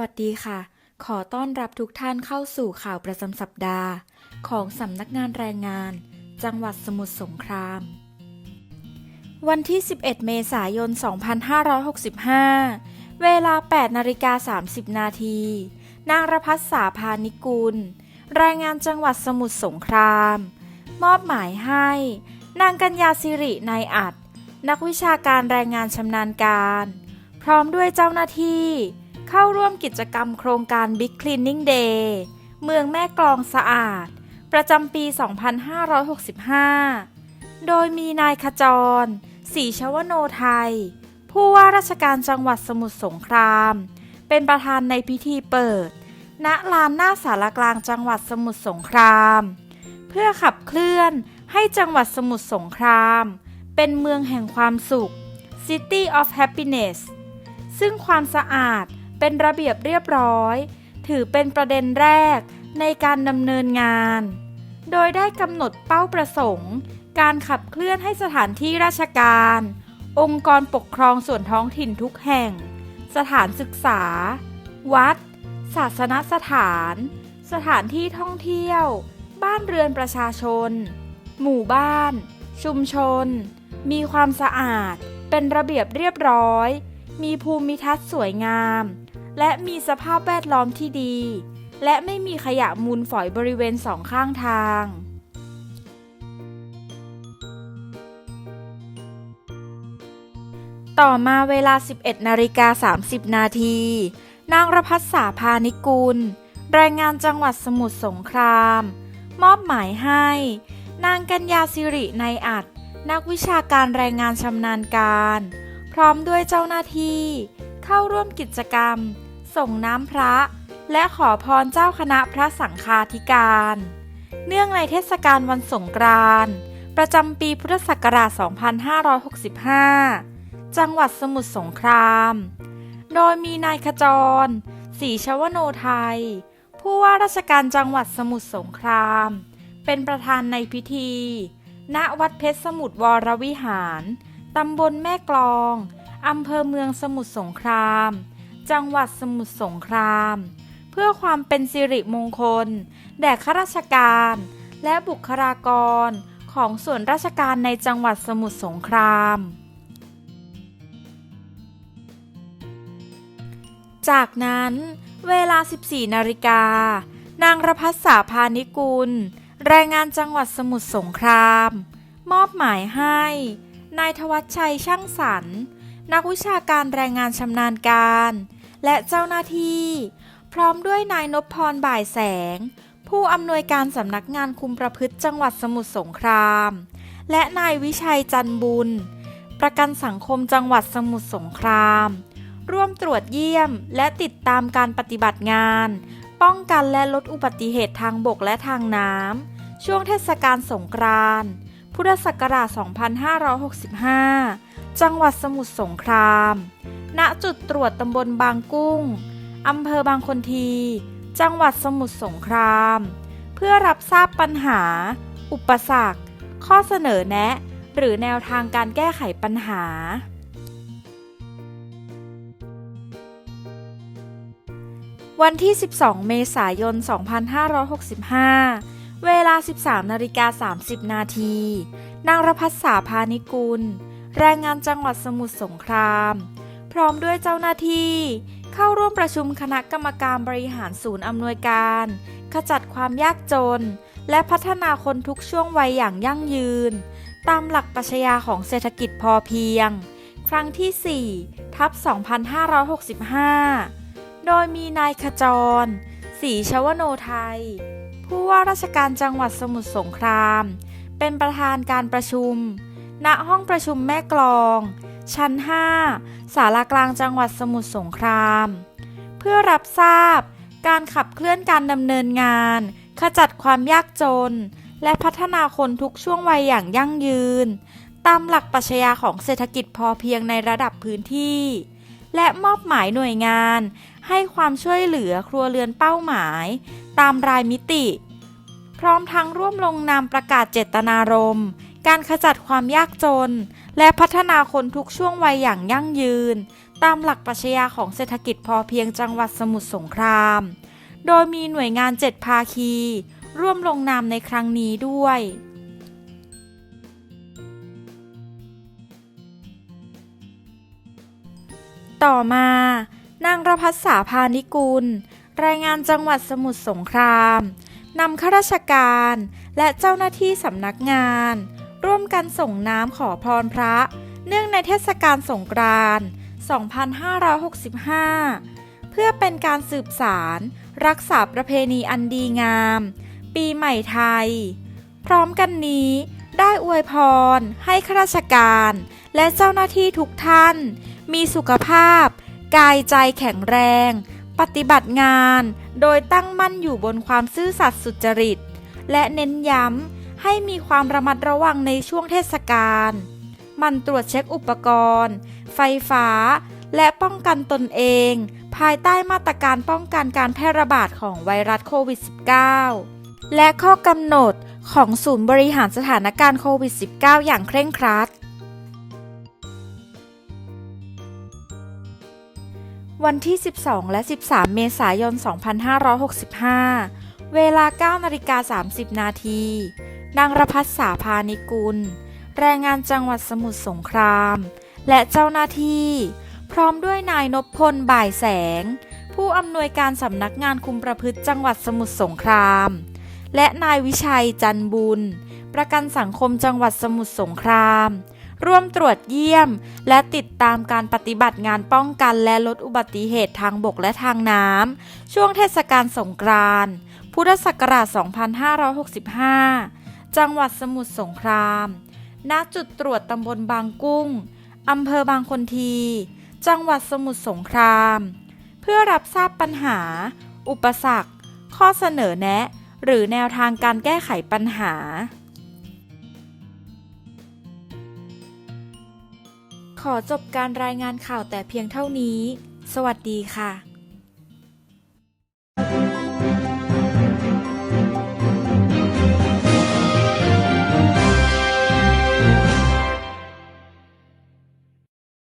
วัสดีค่ะ ขอต้อนรับทุกท่านเข้าสู่ข่าวประจำสัปดาห์ ของสำนักงานแรงงาน จังหวัดสมุทรสงคราม วันที่ 11 เมษายน 2565 เวลา 8นาฬิกา30 นาที นางรพัฒสาพานิกุล แรงงานจังหวัดสมุทรสงคราม มอบหมายให้ นางกัญญาสิรินายอัด นักวิชาการแรงงานชำนาญการ พร้อมด้วยเจ้าหน้าที่ เข้าร่วมกิจกรรมโครงการ Big Cleaning Day เมืองแม่กลองสะอาด ประจำปี 2565 โดยมีนายขจรศรีชวโนไทย ผู้ว่าราชการจังหวัดสมุทรสงคราม เป็นประธานในพิธีเปิด ณ ลานหน้าสารกลางจังหวัดสมุทรสงคราม เพื่อขับเคลื่อนให้จังหวัดสมุทรสงคราม เป็นเมืองแห่งความสุข City of Happiness ซึ่งความสะอาด เป็นระเบียบเรียบร้อย ถือเป็นประเด็นแรกในการดำเนินงาน โดยได้กำหนดเป้าประสงค์ การขับเคลื่อนให้สถานที่ราชการ องค์กรปกครองส่วนท้องถิ่นทุกแห่ง สถานศึกษา วัด ศาสนสถาน สถานที่ท่องเที่ยว บ้านเรือนประชาชน หมู่บ้าน ชุมชน มีความสะอาด เป็นระเบียบเรียบร้อย มีภูมิทัศน์สวยงาม และมีสภาพแวดล้อมที่ดี และไม่มีขยะมูลฝอยบริเวณสองข้างทาง ต่อมาเวลา 11นาฬิกา30 นาที นางรพัฒสาพานิกุล แรงงานจังหวัดสมุทรสงคราม มอบหมายให้ นางกัญญาสิริในอัดนักวิชาการแรงงานชำนาญการ พร้อมด้วยเจ้าหน้าที่ เข้าร่วมกิจกรรม ส่งน้ำพระ และขอพรเจ้าคณะพระสังฆาธิการ เนื่องในเทศกาลวันสงกรานต์ประจำปีพุทธศักราช 2565 จังหวัดสมุทรสงคราม โดยมีนายขจรศรีชวโนไทย ผู้ว่าราชการจังหวัดสมุทรสงคราม เป็นประธานในพิธี ณ วัดเพชรสมุทรวรวิหาร ตำบลแม่กลอง อำเภอเมืองสมุทรสงคราม จังหวัดสมุทรสงคราม เพื่อความเป็นสิริมงคล แด่ข้าราชการ และบุคลากรของส่วนราชการในจังหวัดสมุทรสงคราม จากนั้นเวลา 14 นาฬิกา นางรพัฒสาพานิกุล แรงงานจังหวัดสมุทรสงคราม มอบหมายให้ นายทวัชชัยช่างสรรนักวิชาการแรงงานชำนาญการ และเจ้าหน้าที่ พร้อมด้วยนายนพพรบ่ายแสง ผู้อำนวยการสำนักงานคุมประพฤติจังหวัดสมุทรสงคราม และนายวิชัยจันบุญ ประกันสังคมจังหวัดสมุทรสงคราม ร่วมตรวจเยี่ยมและติดตามการปฏิบัติงาน ป้องกันและลดอุบัติเหตุทางบกและทางน้ำช่วงเทศกาลสงกรานต์ พุทธศักราช 2565 จังหวัดสมุทรสงคราม ณ จุดตรวจตำบลบางกุ้ง อำเภอบางคนที จังหวัดสมุทรสงคราม เพื่อรับทราบปัญหา อุปสรรค ข้อเสนอแนะ หรือแนวทางการแก้ไขปัญหา วันที่ 12 เมษายน 2565 เวลา 13นาฬิกา30 นาที นางรพัฒสาพานิกุล แรงงานจังหวัดสมุทรสงคราม พร้อมด้วยเจ้าหน้าที่ เข้าร่วมประชุมคณะกรรมการบริหารศูนย์อำนวยการ ขจัดความยากจน และพัฒนาคนทุกช่วงวัยอย่างยั่งยืน ตามหลักปรัชญาของเศรษฐกิจพอเพียง ครั้งที่4ทับ2565 โดยมีนายขจรศรีชวโนไทย ผู้ว่าราชการจังหวัดสมุทรสงคราม เป็นประธานการประชุม ณ ห้องประชุมแม่กลอง ชั้น5สารากลางจังหวัดสมุทรสงคราม เพื่อรับทราบการขับเคลื่อนการดำเนินงาน ขจัดความยากจน และพัฒนาคนทุกช่วงวัยอย่างยั่งยืน ตามหลักปรัชญาของเศรษฐกิจพอเพียงในระดับพื้นที่ และมอบหมายหน่วยงาน ให้ความช่วยเหลือครัวเรือนเป้าหมาย ตามรายมิติ พร้อมทั้งร่วมลงนามประกาศเจตนารมณ์การขจัดความยากจน และพัฒนาคนทุกช่วงวัยอย่างยั่งยืน ตามหลักปรัชญาของเศรษฐกิจพอเพียงจังหวัดสมุทรสงคราม โดยมีหน่วยงานเจ็ดภาคี ร่วมลงนามในครั้งนี้ด้วย ต่อมา นางรพัฒษาพานิกุล รายงานจังหวัดสมุทรสงครามนำข้าราชการและเจ้าหน้าที่สำนักงาน ร่วมกันส่งน้ำขอพรพระ เนื่องในเทศกาลสงกรานต์2565 เพื่อเป็นการสืบสารรักษาประเพณีอันดีงาม ปีใหม่ไทย พร้อมกันนี้ได้อวยพรให้ข้าราชการ และเจ้าหน้าที่ทุกท่าน มีสุขภาพ กายใจแข็งแรง ปฏิบัติงาน โดยตั้งมั่นอยู่บนความซื่อสัตย์สุจริต และเน้นย้ำให้มีความระมัดระวังในช่วงเทศกาลมันตรวจเช็คอุปกรณ์ ไฟฟ้า และป้องกันตนเอง ภายใต้มาตรการป้องกันการแพร่ระบาดของไวรัสโควิด -19 และข้อกำหนดของศูนย์บริหารสถานการณ์โควิด -19 อย่างเคร่งครัด วันที่ 12 และ 13 เมษายน 2565 เวลา 9นาฬิกา30 นาที นางรพัฒษาพานิกุล แรงงานจังหวัดสมุทรสงคราม และเจ้าหน้าที่ พร้อมด้วยนายนพพล บ่ายแสง ผู้อำนวยการสำนักงานคุมประพฤติจังหวัดสมุทรสงคราม และนายวิชัยจันบุญ ประกันสังคมจังหวัดสมุทรสงคราม ร่วมตรวจเยี่ยม และติดตามการปฏิบัติงานป้องกันและลดอุบัติเหตุทางบกและทางน้ำช่วงเทศกาลสงกรานต์พุทธศักราช 2565 จังหวัดสมุทรสงคราม ณ จุดตรวจตำบลบางกุ้ง อำเภอบางคนที จังหวัดสมุทรสงคราม เพื่อรับทราบปัญหา อุปสรรค ข้อเสนอแนะ หรือแนวทางการแก้ไขปัญหา ขอจบการรายงานข่าวแต่เพียงเท่านี้ สวัสดีค่ะ